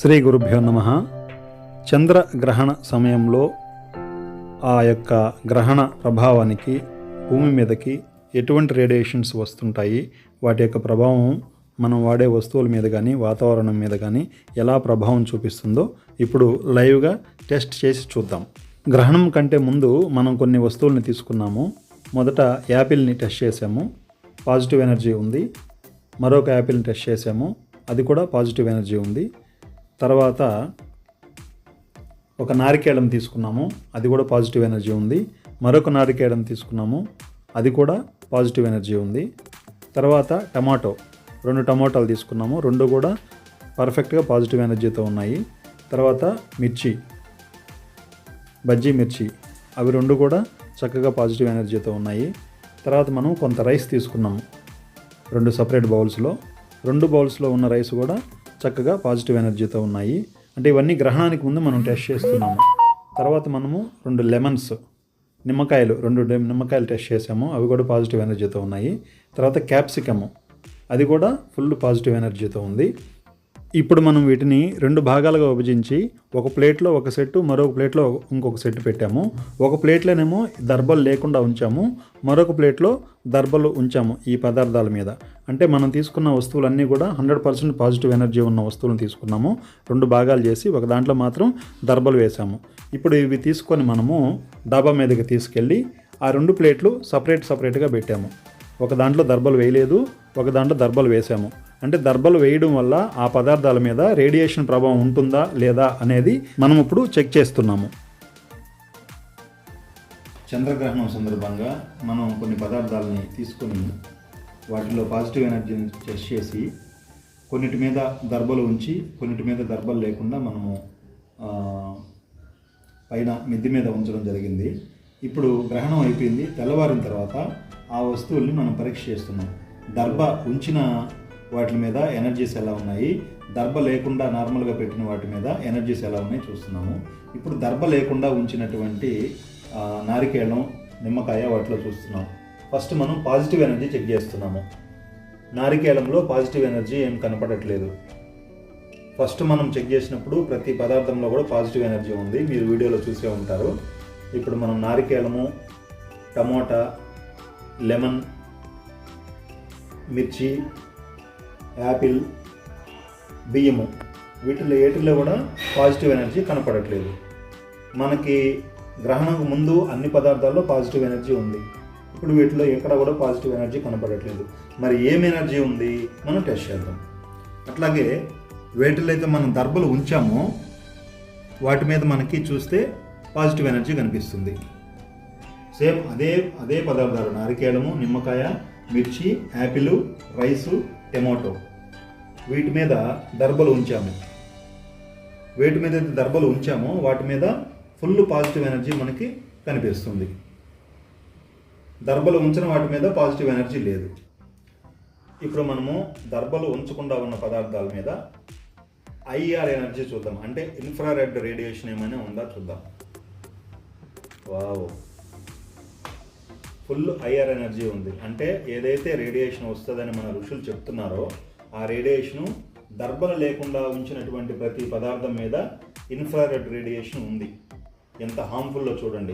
శ్రీ గురుభ్యో నమ. చంద్రగ్రహణ సమయంలో ఆ యొక్క గ్రహణ ప్రభావానికి భూమి మీదకి ఎటువంటి రేడియేషన్స్ వస్తుంటాయి వాటి యొక్క ప్రభావం మనం వాడే వస్తువుల మీద కానీ వాతావరణం మీద కానీ ఎలా ప్రభావం చూపిస్తుందో ఇప్పుడు లైవ్గా టెస్ట్ చేసి చూద్దాం. గ్రహణం కంటే ముందు మనం కొన్ని వస్తువుల్ని తీసుకున్నాము. మొదట యాపిల్ని టెస్ట్ చేసాము పాజిటివ్ ఎనర్జీ ఉంది. మరొక యాపిల్ని టెస్ట్ చేసాము అది కూడా పాజిటివ్ ఎనర్జీ ఉంది. తర్వాత ఒక నారికేళం తీసుకున్నాము అది కూడా పాజిటివ్ ఎనర్జీ ఉంది. మరొక నారికేళం తీసుకున్నాము అది కూడా పాజిటివ్ ఎనర్జీ ఉంది. తర్వాత టమాటో రెండు టమాటాలు తీసుకున్నాము రెండు కూడా పర్ఫెక్ట్గా పాజిటివ్ ఎనర్జీతో ఉన్నాయి. తర్వాత మిర్చి బజ్జీ మిర్చి అవి రెండు కూడా చక్కగా పాజిటివ్ ఎనర్జీతో ఉన్నాయి. తర్వాత మనం కొంత రైస్ తీసుకున్నాము రెండు సపరేట్ బౌల్స్లో రెండు బౌల్స్లో ఉన్న రైస్ కూడా చక్కగా పాజిటివ్ ఎనర్జీతో ఉన్నాయి. అంటే ఇవన్నీ గ్రహణానికి ముందు మనం టెస్ట్ చేస్తున్నాము. తర్వాత మనము రెండు లెమన్స్ నిమ్మకాయలు రెండు నిమ్మకాయలు టెస్ట్ చేసాము అవి కూడా పాజిటివ్ ఎనర్జీతో ఉన్నాయి. తర్వాత క్యాప్సికము అది కూడా ఫుల్ పాజిటివ్ ఎనర్జీతో ఉంది. ఇప్పుడు మనం వీటిని రెండు భాగాలుగా విభజించి ఒక ప్లేట్లో ఒక సెట్ మరొక ప్లేట్లో ఇంకొక సెట్ పెట్టాము. ఒక ప్లేట్లోనేమో దర్బలు లేకుండా ఉంచాము. మరొక ప్లేట్లో దర్బలు ఉంచాము ఈ పదార్థాల మీద. అంటే మనం తీసుకున్న వస్తువులన్నీ కూడా హండ్రెడ్ పర్సెంట్ పాజిటివ్ ఎనర్జీ ఉన్న వస్తువులను తీసుకున్నాము. రెండు భాగాలు చేసి ఒక దాంట్లో మాత్రం దర్బలు వేసాము ఇప్పుడు ఇవి తీసుకొని మనము డాబా మీదకి తీసుకెళ్ళి ఆ రెండు ప్లేట్లు సపరేట్ సపరేట్గా పెట్టాము. ఒక దాంట్లో దర్బలు వేయలేదు. ఒక దాంట్లో దర్బలు వేసాము. అంటే దర్బలు వేయడం వల్ల ఆ పదార్థాల మీద రేడియేషన్ ప్రభావం ఉంటుందా లేదా అనేది మనం ఇప్పుడు చెక్ చేస్తున్నాము. చంద్రగ్రహణం సందర్భంగా మనం కొన్ని పదార్థాలని తీసుకొని వాటిలో పాజిటివ్ ఎనర్జీని టెస్ట్ చేసి కొన్నిటి మీద దర్బలు ఉంచి కొన్నిటి మీద దర్బలు లేకుండా మనము పైన మిద్ది మీద ఉంచడం జరిగింది. ఇప్పుడు గ్రహణం అయిపోయింది. తెల్లవారిన తర్వాత ఆ వస్తువుల్ని మనం పరీక్ష చేస్తున్నాం దర్భ ఉంచిన వాటి మీద ఎనర్జీస్ ఎలా ఉన్నాయి? దర్భ లేకుండా నార్మల్గా పెట్టిన వాటి మీద ఎనర్జీస్ ఎలా ఉన్నాయి చూస్తున్నాము. ఇప్పుడు దర్భ లేకుండా ఉంచినటువంటి నారికేళం నిమ్మకాయ వాటిలో చూస్తున్నాం. ఫస్ట్ మనం పాజిటివ్ ఎనర్జీ చెక్ చేస్తున్నాము. నారికేళంలో పాజిటివ్ ఎనర్జీ ఏం కనపడట్లేదు. ఫస్ట్ మనం చెక్ చేసినప్పుడు ప్రతి పదార్థంలో కూడా పాజిటివ్ ఎనర్జీ ఉంది. మీరు వీడియోలో చూసే ఉంటారు. ఇప్పుడు మనం నారికేళము టమోటా లెమన్ మిర్చి యాపిల్ బియ్యము. వీటిలో ఏటిలో కూడా పాజిటివ్ ఎనర్జీ కనపడట్లేదు. మనకి గ్రహణకు ముందు అన్ని పదార్థాల్లో పాజిటివ్ ఎనర్జీ ఉంది. ఇప్పుడు వీటిలో ఎక్కడ కూడా పాజిటివ్ ఎనర్జీ కనపడట్లేదు. మరి ఏం ఎనర్జీ ఉంది? మనం టెస్ట్ చేద్దాం. అట్లాగే వేటిలో అయితే మనం దర్బలు ఉంచామో వాటి మీద మనకి చూస్తే పాజిటివ్ ఎనర్జీ కనిపిస్తుంది. సేమ్ అదే అదే పదార్థాలు నారికేళము నిమ్మకాయ మిర్చి యాపిల్ రైసు టమాటో. వీటి మీద దర్బలు ఉంచాము. వేటి మీద దర్బలు ఉంచామో వాటి మీద ఫుల్ పాజిటివ్ ఎనర్జీ మనకి కనిపిస్తుంది. దర్బలు ఉంచిన వాటి మీద పాజిటివ్ ఎనర్జీ లేదు. ఇప్పుడు మనము దర్బలు ఉంచకుండా ఉన్న పదార్థాల మీద ఐఆర్ ఎనర్జీ చూద్దాం. అంటే ఇన్ఫ్రారెడ్ రేడియేషన్ ఏమైనా ఉందా చూద్దాం. వావ్. ఫుల్ ఐఆర్ ఎనర్జీ ఉంది. అంటే ఏదైతే రేడియేషన్ వస్తుందని మన ఋషులు చెప్తున్నారో ఆ రేడియేషను దర్భలు లేకుండా ఉంచినటువంటి ప్రతి పదార్థం మీద ఇన్ఫ్రారెడ్ రేడియేషన్ ఉంది. ఎంత హార్మ్ఫుల్లో చూడండి.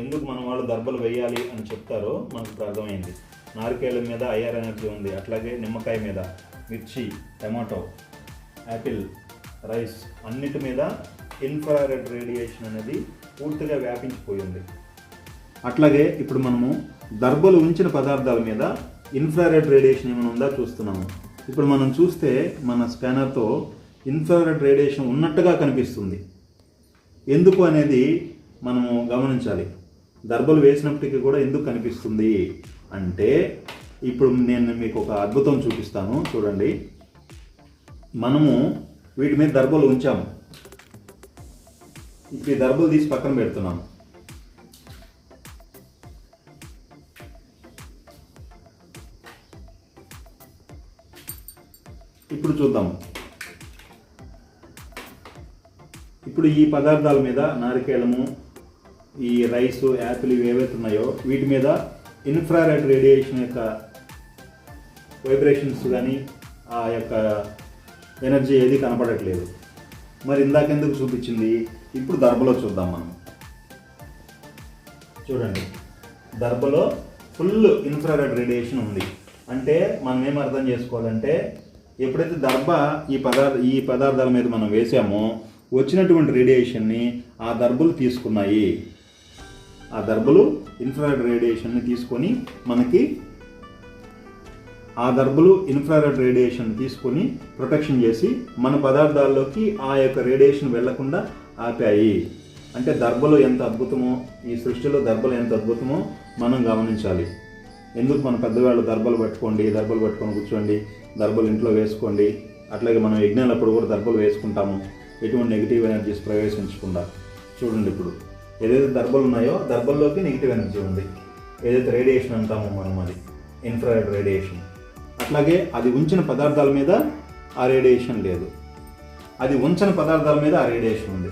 ఎందుకు మన వాళ్ళు దర్భలు వేయాలి అని చెప్తారో మనకు అర్థమైంది. నారికేళం మీద ఐఆర్ ఎనర్జీ ఉంది. అట్లాగే నిమ్మకాయ మీద మిర్చి టమాటో యాపిల్ రైస్ అన్నిటి మీద ఇన్ఫ్రారెడ్ రేడియేషన్ అనేది పూర్తిగా వ్యాపించిపోయింది. అట్లాగే ఇప్పుడు మనము దర్బలు ఉంచిన పదార్థాల మీద ఇన్ఫ్రారెడ్ రేడియేషన్ ఏమైనా ఉందా చూస్తున్నాము ఇప్పుడు మనం చూస్తే మన స్కానర్తో ఇన్ఫ్రారెడ్ రేడియేషన్ ఉన్నట్టుగా కనిపిస్తుంది. ఎందుకు అనేది మనము గమనించాలి. దర్బలు వేసినప్పటికీ కూడా ఎందుకు కనిపిస్తుంది అంటే ఇప్పుడు నేను మీకు ఒక అద్భుతం చూపిస్తాను. చూడండి. మనము వీటి మీద దర్బలు ఉంచాము. ఇప్పుడు ఈ దర్బలు తీసి పక్కన పెడుతున్నాము ఇప్పుడు చూద్దాం. ఇప్పుడు ఈ పదార్థాల మీద నారికేళము ఈ రైస్ యాపిల్ ఇవి ఏవైతే ఉన్నాయో వీటి మీద ఇన్ఫ్రారెడ్ రేడియేషన్ యొక్క వైబ్రేషన్స్ కానీ ఆ యొక్క ఎనర్జీ ఏది కనపడట్లేదు. మరి ఇందాకెందుకు చూపించింది? ఇప్పుడు దర్భలో చూద్దాం మనం. చూడండి. దర్భలో ఫుల్ ఇన్ఫ్రారెడ్ రేడియేషన్ ఉంది. అంటే మనం ఏం అర్థం చేసుకోవాలంటే ఎప్పుడైతే దర్భ ఈ పదార్థ ఈ పదార్థాల మీద మనం వేసామో వచ్చినటువంటి రేడియేషన్ని ఆ దర్భలు తీసుకున్నాయి. ఆ దర్భలు ఇన్ఫ్రారెడ్ రేడియేషన్ని తీసుకొని మనకి ఆ దర్భలు ఇన్ఫ్రారెడ్ రేడియేషన్ తీసుకొని ప్రొటెక్షన్ చేసి మన పదార్థాల్లోకి ఆ యొక్క రేడియేషన్ వెళ్ళకుండా ఆపాయి. అంటే దర్భలు ఎంత అద్భుతమో ఈ సృష్టిలో దర్భలు ఎంత అద్భుతమో మనం గమనించాలి. ఎందుకు మన పెద్దవాళ్ళు దర్భలు పట్టుకోండి దర్భలు పట్టుకొని కూర్చోండి? దర్భలు ఇంట్లో వేసుకోండి. అట్లాగే మనం యజ్ఞాలప్పుడు కూడా దర్భలు వేసుకుంటాము. ఎటువంటి నెగిటివ్ ఎనర్జీస్ ప్రవేశించకుండా. చూడండి ఇప్పుడు. ఏదైతే దర్భలు ఉన్నాయో దర్భల్లోకి నెగిటివ్ ఎనర్జీ ఉంది. ఏదైతే రేడియేషన్ అంటామో మనం అది. ఇన్ఫ్రారెడ్ రేడియేషన్ అట్లాగే అది ఉంచిన పదార్థాల మీద ఆ రేడియేషన్ లేదు. అది ఉంచిన పదార్థాల మీద ఆ రేడియేషన్ ఉంది.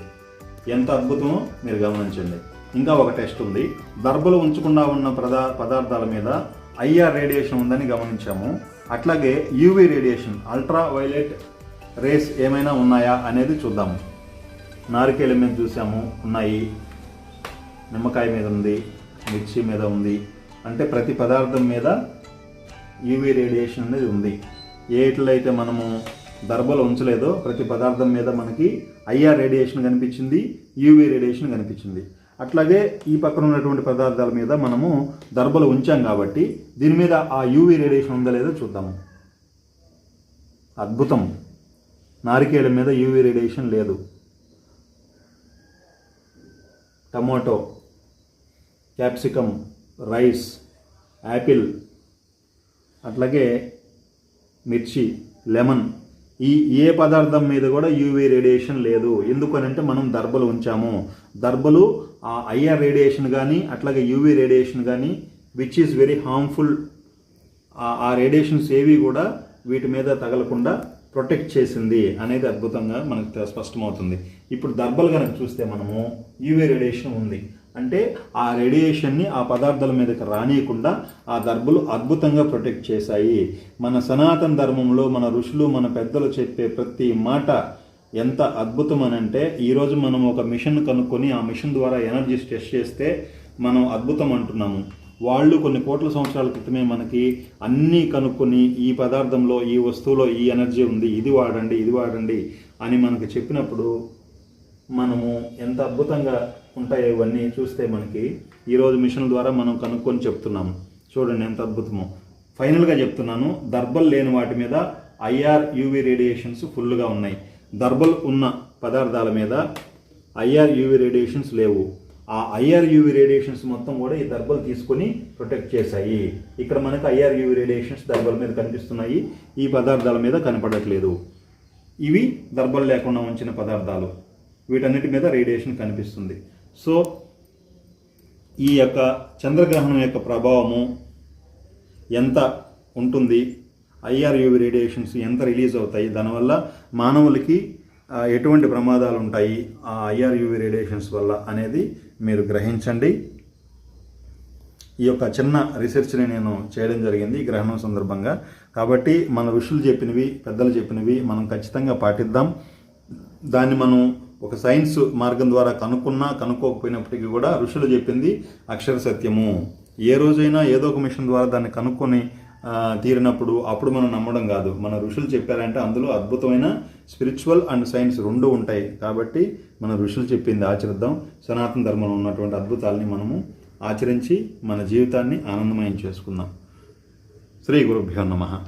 ఎంత అద్భుతమో మీరు గమనించండి. ఇంకా ఒక టెస్ట్ ఉంది. దర్భలు ఉంచకుండా ఉన్న పదా పదార్థాల మీద ఐఆర్ రేడియేషన్ ఉందని గమనించాము. అట్లాగే UV radiation ultraviolet rays ఏమైనా ఉన్నాయా అనేది చూద్దాము. నారికేళ్ళ మీద చూసాము ఉన్నాయి. నిమ్మకాయ మీద ఉంది మిర్చి మీద ఉంది. అంటే ప్రతి పదార్థం మీద యూవీ రేడియేషన్ అనేది ఉంది. ఏట్లయితే మనము దర్బలు ఉంచలేదో ప్రతి పదార్థం మీద మనకి ఐఆర్ రేడియేషన్ కనిపించింది యూవీ రేడియేషన్ కనిపించింది. అట్లాగే ఈ పక్కన ఉన్నటువంటి పదార్థాల మీద మనము దర్బలు ఉంచాం కాబట్టి దీని మీద ఆ యూవి రేడియేషన్ ఉందా లేదో చూద్దాము అద్భుతం. నారికేల మీద యూవి రేడియేషన్ లేదు. టమాటో క్యాప్సికమ్ రైస్ యాపిల్ అట్లాగే మిర్చి లెమన్ ఈ ఏ పదార్థం మీద కూడా యూవీ రేడియేషన్ లేదు. ఎందుకనంటే మనం దర్బలు ఉంచాము. దర్బలు ఆ ఐఆర్ రేడియేషన్ కానీ అట్లాగే యూవీ రేడియేషన్ కానీ విచ్ ఈజ్ వెరీ హార్మ్ఫుల్ ఆ రేడియేషన్స్ ఏవి కూడా వీటి మీద తగలకుండా ప్రొటెక్ట్ చేసింది అనేది అద్భుతంగా మనకు స్పష్టమవుతుంది. ఇప్పుడు దర్బలు కనుక చూస్తే మనము యూవీ రేడియేషన్ ఉంది. అంటే ఆ రేడియేషన్ని ఆ పదార్థాల మీదకి రానియకుండా ఆ దర్భలు అద్భుతంగా ప్రొటెక్ట్ చేశాయి. మన సనాతన ధర్మంలో మన ఋషులు మన పెద్దలు చెప్పే ప్రతి మాట ఎంత అద్భుతం అని అంటే ఈరోజు మనం ఒక మిషన్ కనుక్కొని ఆ మిషన్ ద్వారా ఎనర్జీ స్ట్రెస్ చేస్తే మనం అద్భుతం అంటున్నాము. వాళ్ళు కొన్ని కోట్ల సంవత్సరాల క్రితమే మనకి అన్నీ కనుక్కొని ఈ పదార్థంలో ఈ వస్తువులో ఈ ఎనర్జీ ఉంది ఇది వాడండి ఇది వాడండి అని మనకు చెప్పినప్పుడు మనము ఎంత అద్భుతంగా ఉంటాయో ఇవన్నీ చూస్తే మనకి ఈరోజు మిషన్ ద్వారా మనం కనుక్కొని చెప్తున్నాము. చూడండి ఎంత అద్భుతమో. ఫైనల్గా చెప్తున్నాను దర్బల్ లేని వాటి మీద ఐఆర్ యూవి రేడియేషన్స్ ఫుల్గా ఉన్నాయి. దర్బల్ ఉన్న పదార్థాల మీద ఐఆర్ యూవి రేడియేషన్స్ లేవు. ఆ ఐఆర్ యూవి రేడియేషన్స్ మొత్తం కూడా ఈ దర్బలు తీసుకొని ప్రొటెక్ట్ చేశాయి. ఇక్కడ మనకు ఐఆర్ యూవి రేడియేషన్స్ దర్బల మీద కనిపిస్తున్నాయి. ఈ పదార్థాల మీద కనపడట్లేదు. ఇవి దర్బలు లేకుండా ఉంచిన పదార్థాలు. వీటన్నిటి మీద రేడియేషన్ కనిపిస్తుంది. సో ఈ యొక్క చంద్రగ్రహణం యొక్క ప్రభావము ఎంత ఉంటుంది? ఐఆర్యూవి రేడియేషన్స్ ఎంత రిలీజ్ అవుతాయి? దానివల్ల మానవులకి ఎటువంటి ప్రమాదాలు ఉంటాయి? ఆ ఐఆర్యూవి రేడియేషన్స్ వల్ల అనేది మీరు గ్రహించండి. ఈ యొక్క చిన్న రీసెర్చ్ని నేను చేయడం జరిగింది గ్రహణం సందర్భంగా. కాబట్టి మన ఋషులు చెప్పినవి పెద్దలు చెప్పినవి మనం ఖచ్చితంగా పాటిద్దాం. దాన్ని మనం ఒక సైన్స్ మార్గం ద్వారా కనుక్కున్నా కనుక్కోకపోయినప్పటికీ కూడా ఋషులు చెప్పింది అక్షర సత్యము. ఏ రోజైనా ఏదో ఒక మిషన్ ద్వారా దాన్ని కనుక్కొని తీరినప్పుడు అప్పుడు మనం నమ్మడం కాదు. మన ఋషులు చెప్పారంటే అందులో అద్భుతమైన స్పిరిచువల్ అండ్ సైన్స్ రెండు ఉంటాయి. కాబట్టి మన ఋషులు చెప్పింది ఆచరిద్దాం. సనాతన ధర్మంలో ఉన్నటువంటి అద్భుతాలని మనము ఆచరించి మన జీవితాన్ని ఆనందమయం చేసుకుందాం. శ్రీ గురుభ్యో నమ.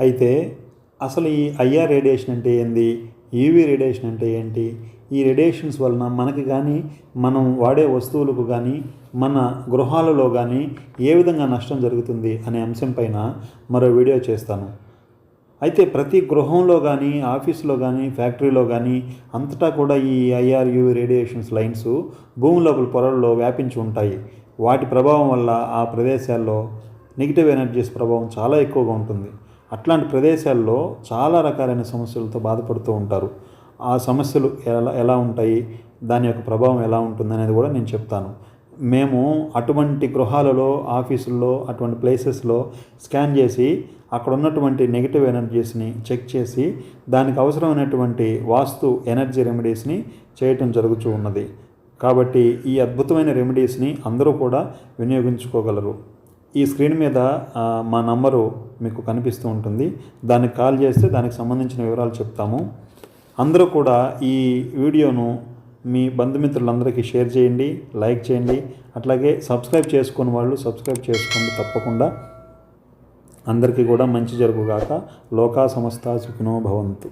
అయితే అసలు ఈ ఐఆర్ రేడియేషన్ అంటే ఏంది? యూవీ రేడియేషన్ అంటే ఏంటి? ఈ రేడియేషన్స్ వలన మనకి కానీ మనం వాడే వస్తువులకు కానీ మన గృహాలలో కానీ ఏ విధంగా నష్టం జరుగుతుంది అనే అంశం పైన మరో వీడియో చేస్తాను. అయితే ప్రతి గృహంలో కానీ ఆఫీసులో కానీ ఫ్యాక్టరీలో కానీ అంతటా కూడా ఈ ఐఆర్యు రేడియేషన్స్ లైన్స్ భూమి లోపల పొరల్లో వ్యాపించి ఉంటాయి. వాటి ప్రభావం వల్ల ఆ ప్రదేశాల్లో నెగిటివ్ ఎనర్జీస్ ప్రభావం చాలా ఎక్కువగా ఉంటుంది. అట్లాంటి ప్రదేశాల్లో చాలా రకాలైన సమస్యలతో బాధపడుతూ ఉంటారు. ఆ సమస్యలు ఎలా ఎలా ఉంటాయి? దాని యొక్క ప్రభావం ఎలా ఉంటుంది అనేది కూడా నేను చెప్తాను. మేము అటువంటి గృహాలలో ఆఫీసుల్లో అటువంటి ప్లేసెస్లో స్కాన్ చేసి అక్కడ ఉన్నటువంటి నెగిటివ్ ఎనర్జీస్ని చెక్ చేసి దానికి అవసరమైనటువంటి వాస్తు ఎనర్జీ రెమెడీస్ని చేయటం జరుగుతూ ఉన్నది. కాబట్టి ఈ అద్భుతమైన రెమెడీస్ని అందరూ కూడా వినియోగించుకోగలరు. ఈ స్క్రీన్ మీద మా నంబరు మీకు కనిపిస్తూ ఉంటుంది. దానికి కాల్ చేస్తే దానికి సంబంధించిన వివరాలు చెప్తాము. అందరూ కూడా ఈ వీడియోను మీ బంధుమిత్రులందరికీ షేర్ చేయండి లైక్ చేయండి. అట్లాగే సబ్స్క్రైబ్ చేసుకుని వాళ్ళు సబ్స్క్రైబ్ చేసుకోండి తప్పకుండా. అందరికీ కూడా మంచి జరుగుగాక. లోకా సంస్థ సుఖినో భవంతు.